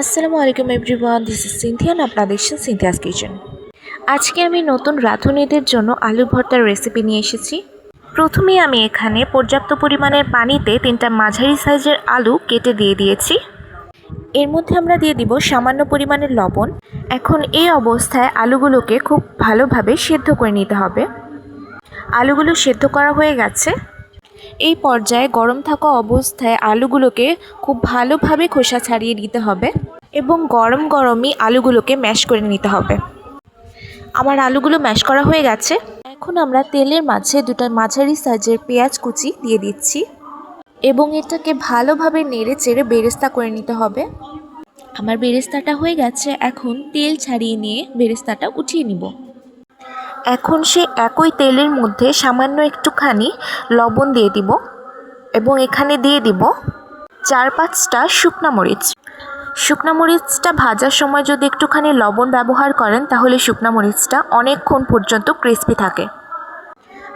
আসসালামু আলাইকুম everyone this is সিনথিয়ান আপনারা দেখছেন সিনথিয়াস কিচেন আজকে আমি নতুন রাঁধুনিদের জন্য আলু ভর্তার রেসিপি নিয়ে এসেছি। প্রথমে আমি এখানে পর্যাপ্ত পরিমাণের পানিতে তিনটা মাঝারি সাইজের আলু কেটে দিয়ে দিয়েছি। এর মধ্যে আমরা দিয়ে দিব সামান্য পরিমাণের লবণ। এখন এই অবস্থায় আলুগুলোকে খুব ভালোভাবে সেদ্ধ করে নিতে হবে। আলুগুলো সেদ্ধ করা হয়ে গেছে। এই পর্যায়ে গরম থাকা অবস্থায় আলুগুলোকে খুব ভালোভাবে খোসা ছাড়িয়ে নিতে হবে এবং গরম গরমই আলুগুলোকে ম্যাশ করে নিতে হবে। আমার আলুগুলো ম্যাশ করা হয়ে গেছে। এখন আমরা তেলের মাঝে দুটো মাঝারি সাইজের পেঁয়াজ কুচি দিয়ে দিচ্ছি এবং এটাকে ভালোভাবে নেড়ে চেড়ে বেরেস্তা করে নিতে হবে। আমার বেরেস্তাটা হয়ে গেছে। এখন তেল ছাড়িয়ে নিয়ে বেরেস্তাটা উঠিয়ে নিব। এখন সে একই তেলের মধ্যে সামান্য একটুখানি লবণ দিয়ে দিব এবং এখানে দিয়ে দিব চার পাঁচটা শুকনা মরিচ। শুকনা মরিচটা ভাজার সময় যদি একটুখানি লবণ ব্যবহার করেন, তাহলে শুকনা মরিচটা অনেকক্ষণ পর্যন্ত ক্রিস্পি থাকে।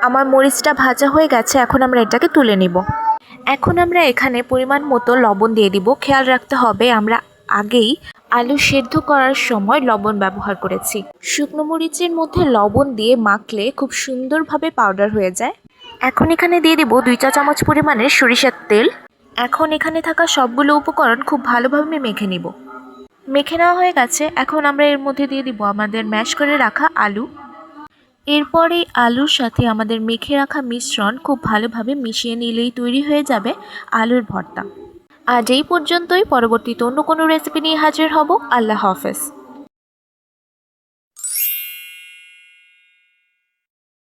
আমার মরিচটা ভাজা হয়ে গেছে, এখন আমরা এটাকে তুলে নিব। এখন আমরা এখানে পরিমাণ মতো লবণ দিয়ে দিব। খেয়াল রাখতে হবে, আমরা আগেই আলু সেদ্ধ করার সময় লবণ ব্যবহার করেছি। শুকনো মরিচের মধ্যে লবণ দিয়ে মাখলে খুব সুন্দরভাবে পাউডার হয়ে যায়। এখন এখানে দিয়ে দিব দুই চা চামচ পরিমাণের সরিষার তেল। এখন এখানে থাকা সবগুলো উপকরণ খুব ভালোভাবে মেখে নিব। মেখে নেওয়া হয়ে গেছে। এখন আমরা এর মধ্যে দিয়ে দিব আমাদের ম্যাশ করে রাখা আলু। এরপর আলুর সাথে আমাদের মেখে রাখা মিশ্রণ খুব ভালোভাবে মিশিয়ে নিলেই তৈরি হয়ে যাবে আলুর ভর্তা। আজ এই পর্যন্তই। পরবর্তীতে অন্য কোনো রেসিপি নিয়ে হাজির হব। আল্লাহ হাফেজ।